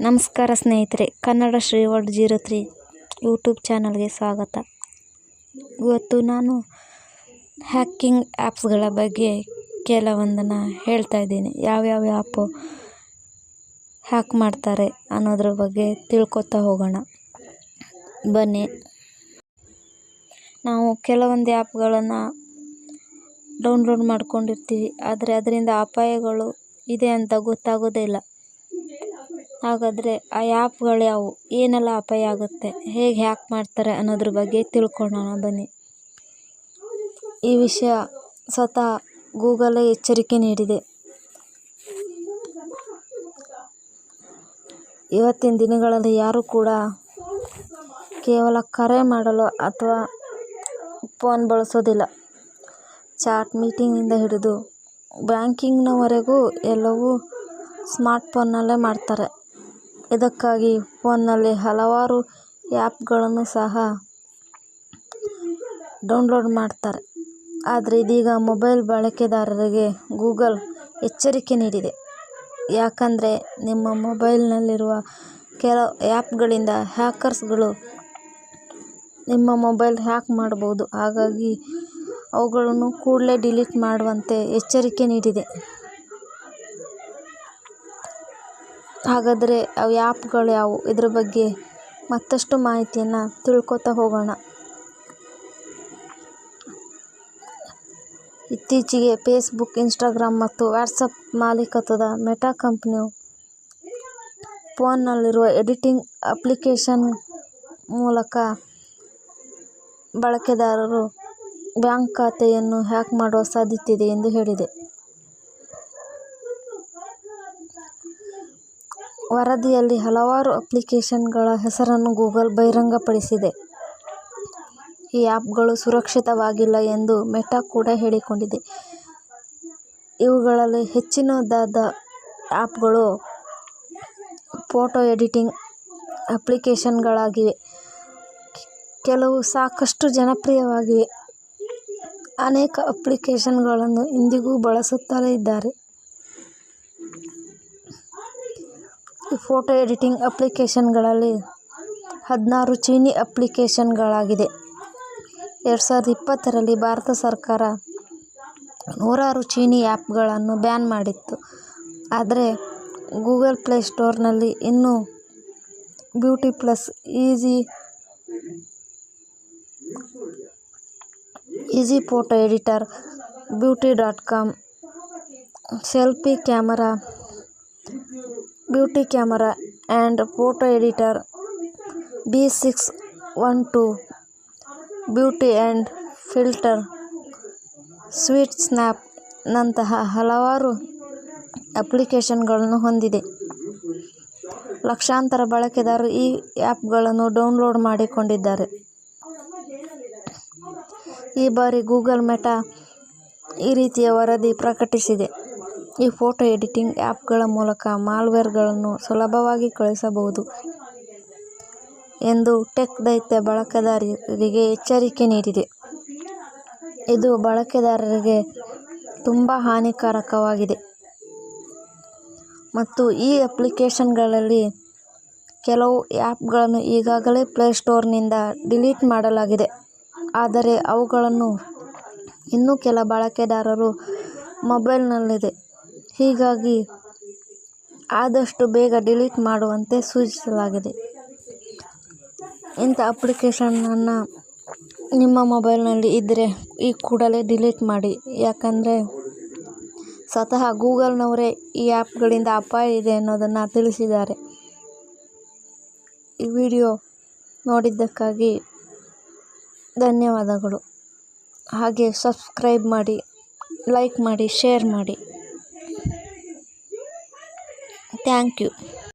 ನಮಸ್ಕಾರ ಸ್ನೇಹಿತರೆ, Kannada Shri word zero three YouTube ಚಾನಲ್ಗೆ ಸ್ವಾಗತ. ಇವತ್ತು ನಾನು ಹ್ಯಾಕಿಂಗ್ ಆ್ಯಪ್ಸ್ಗಳ ಬಗ್ಗೆ ಕೆಲವೊಂದನ್ನು ಹೇಳ್ತಾ ಇದ್ದೀನಿ. ಯಾವ್ಯಾವ ಆ್ಯಪು ಹ್ಯಾಕ್ ಮಾಡ್ತಾರೆ ಅನ್ನೋದ್ರ ಬಗ್ಗೆ ತಿಳ್ಕೊತಾ ಹೋಗೋಣ. ಬನ್ನಿ. ನಾವು ಕೆಲವೊಂದು ಆ್ಯಪ್ಗಳನ್ನು ಡೌನ್ಲೋಡ್ ಮಾಡ್ಕೊಂಡಿರ್ತೀವಿ. ಆದರೆ ಅದರಿಂದ ಅಪಾಯಗಳು ಇದೆ ಅಂತ ಗೊತ್ತಾಗೋದೇ ಇಲ್ಲ. ಹಾಗಾದರೆ ಆ ಆ್ಯಪ್ಗಳು ಯಾವುವು ಏನೆಲ್ಲ ಅಪಾಯ ಆಗುತ್ತೆ? ಹೇಗೆ ಹ್ಯಾಕ್ ಮಾಡ್ತಾರೆ ಅನ್ನೋದ್ರ ಬಗ್ಗೆ ತಿಳ್ಕೊಳ್ಳೋಣ ಬನ್ನಿ. ಈ ವಿಷಯ ಸ್ವತಃ ಗೂಗಲೇ ಎಚ್ಚರಿಕೆ ನೀಡಿದೆ. ಇವತ್ತಿನ ದಿನಗಳಲ್ಲಿ ಯಾರೂ ಕೂಡ ಕೇವಲ ಕರೆ ಮಾಡಲು ಅಥವಾ ಫೋನ್ ಬಳಸೋದಿಲ್ಲ. ಚಾಟ್ ಮೀಟಿಂಗಿಂದ ಹಿಡಿದು ಬ್ಯಾಂಕಿಂಗ್ನವರೆಗೂ ಎಲ್ಲವೂ ಸ್ಮಾರ್ಟ್ ಫೋನ್ನಲ್ಲೇ ಮಾಡ್ತಾರೆ. ಇದಕ್ಕಾಗಿ ಫೋನ್ನಲ್ಲಿ ಹಲವಾರು ಆ್ಯಪ್ಗಳನ್ನು ಸಹ ಡೌನ್ಲೋಡ್ ಮಾಡ್ತಾರೆ. ಆದರೆ ಇದೀಗ ಮೊಬೈಲ್ ಬಳಕೆದಾರರಿಗೆ ಗೂಗಲ್ ಎಚ್ಚರಿಕೆ ನೀಡಿದೆ. ಯಾಕಂದರೆ ನಿಮ್ಮ ಮೊಬೈಲ್ನಲ್ಲಿರುವ ಕೆಲವು ಆ್ಯಪ್ಗಳಿಂದ ಹ್ಯಾಕರ್ಸ್ಗಳು ನಿಮ್ಮ ಮೊಬೈಲ್ ಹ್ಯಾಕ್ ಮಾಡಬಹುದು. ಹಾಗಾಗಿ ಅವುಗಳನ್ನು ಕೂಡಲೇ ಡಿಲೀಟ್ ಮಾಡುವಂತೆ ಎಚ್ಚರಿಕೆ ನೀಡಿದೆ. ಹಾಗಾದರೆ ಅವು ಆ್ಯಪ್ಗಳು ಯಾವುವು? ಇದ್ರ ಬಗ್ಗೆ ಮತ್ತಷ್ಟು ಮಾಹಿತಿಯನ್ನು ತಿಳ್ಕೊತಾ ಹೋಗೋಣ. ಇತ್ತೀಚೆಗೆ ಫೇಸ್ಬುಕ್ ಇನ್ಸ್ಟಾಗ್ರಾಮ್ ಮತ್ತು ವಾಟ್ಸಪ್ ಮಾಲೀಕತ್ವದ ಮೆಟಾ ಕಂಪ್ನಿಯು ಫೋನ್ನಲ್ಲಿರುವ ಎಡಿಟಿಂಗ್ ಅಪ್ಲಿಕೇಶನ್ ಮೂಲಕ ಬಳಕೆದಾರರು ಬ್ಯಾಂಕ್ ಖಾತೆಯನ್ನು ಹ್ಯಾಕ್ ಮಾಡುವ ಸಾಧ್ಯತೆ ಇದೆ ಎಂದು ಹೇಳಿದೆ. ವರದಿಯಲ್ಲಿ ಹಲವಾರು ಅಪ್ಲಿಕೇಶನ್ಗಳ ಹೆಸರನ್ನು ಗೂಗಲ್ ಬಹಿರಂಗಪಡಿಸಿದೆ. ಈ ಆ್ಯಪ್ಗಳು ಸುರಕ್ಷಿತವಾಗಿಲ್ಲ ಎಂದು ಮೆಟಾ ಕೂಡ ಹೇಳಿಕೊಂಡಿದೆ. ಇವುಗಳಲ್ಲಿ ಹೆಚ್ಚಿನದಾದ ಆ್ಯಪ್ಗಳು ಫೋಟೋ ಎಡಿಟಿಂಗ್ ಅಪ್ಲಿಕೇಶನ್ಗಳಾಗಿವೆ. ಕೆಲವು ಸಾಕಷ್ಟು ಜನಪ್ರಿಯವಾಗಿವೆ. ಅನೇಕ ಅಪ್ಲಿಕೇಶನ್ಗಳನ್ನು ಇಂದಿಗೂ ಬಳಸುತ್ತಲೇ ಇದ್ದಾರೆ. ಫೋಟೋ ಎಡಿಟಿಂಗ್ ಅಪ್ಲಿಕೇಶನ್ಗಳಲ್ಲಿ ಹದಿನಾರು ಚೀನೀ ಅಪ್ಲಿಕೇಶನ್ಗಳಾಗಿದೆ. ಎರಡು ಸಾವಿರದ ಇಪ್ಪತ್ತರಲ್ಲಿ ಭಾರತ ಸರ್ಕಾರ ನೂರಾರು ಚೀನೀ ಆ್ಯಪ್ಗಳನ್ನು ಬ್ಯಾನ್ ಮಾಡಿತ್ತು. ಆದರೆ ಗೂಗಲ್ ಪ್ಲೇ ಸ್ಟೋರ್ನಲ್ಲಿ ಇನ್ನೂ beauty plus easy easy photo editor, beauty dot com, selfie camera beauty camera and photo editor B six one two beauty and filter sweet ಸ್ನ್ಯಾಪ್ನಂತಹ ಹಲವಾರು ಅಪ್ಲಿಕೇಶನ್ಗಳನ್ನು ಹೊಂದಿದೆ. ಲಕ್ಷಾಂತರ ಬಳಕೆದಾರರು ಈ ಆ್ಯಪ್ಗಳನ್ನು ಡೌನ್ಲೋಡ್ ಮಾಡಿಕೊಂಡಿದ್ದಾರೆ. ಈ ಬಾರಿ ಗೂಗಲ್ ಮೆಟಾ ಈ ರೀತಿಯ ವರದಿ ಪ್ರಕಟಿಸಿದೆ. ಈ ಫೋಟೋ ಎಡಿಟಿಂಗ್ ಆ್ಯಪ್ಗಳ ಮೂಲಕ ಮಾಲ್ವೇರ್ಗಳನ್ನು ಸುಲಭವಾಗಿ ಕಳುಹಿಸಬಹುದು ಎಂದು ಟೆಕ್ ದೈತ್ಯ ಬಳಕೆದಾರರಿಗೆ ಎಚ್ಚರಿಕೆ ನೀಡಿದೆ. ಇದು ಬಳಕೆದಾರರಿಗೆ ತುಂಬ ಹಾನಿಕಾರಕವಾಗಿದೆ ಮತ್ತು ಈ ಅಪ್ಲಿಕೇಶನ್ಗಳಲ್ಲಿ ಕೆಲವು ಆ್ಯಪ್ಗಳನ್ನು ಈಗಾಗಲೇ ಪ್ಲೇಸ್ಟೋರ್ನಿಂದ ಡಿಲೀಟ್ ಮಾಡಲಾಗಿದೆ. ಆದರೆ ಅವುಗಳನ್ನು ಇನ್ನೂ ಕೆಲ ಬಳಕೆದಾರರು ಮೊಬೈಲ್ನಲ್ಲಿದೆ. ಹೀಗಾಗಿ ಆದಷ್ಟು ಬೇಗ ಡಿಲೀಟ್ ಮಾಡುವಂತೆ ಸೂಚಿಸಲಾಗಿದೆ. ಇಂಥ ಅಪ್ಲಿಕೇಶನನ್ನು ನಿಮ್ಮ ಮೊಬೈಲ್ನಲ್ಲಿ ಇದ್ದರೆ ಈ ಕೂಡಲೇ ಡಿಲೀಟ್ ಮಾಡಿ. ಯಾಕಂದರೆ ಸ್ವತಃ ಗೂಗಲ್ನವರೇ ಈ ಆ್ಯಪ್ಗಳಿಂದ ಅಪಾಯ ಇದೆ ಅನ್ನೋದನ್ನು ತಿಳಿಸಿದ್ದಾರೆ. ಈ ವಿಡಿಯೋ ನೋಡಿದ್ದಕ್ಕಾಗಿ ಧನ್ಯವಾದಗಳು. ಹಾಗೆ ಸಬ್ಸ್ಕ್ರೈಬ್ ಮಾಡಿ, ಲೈಕ್ ಮಾಡಿ, ಶೇರ್ ಮಾಡಿ. Thank you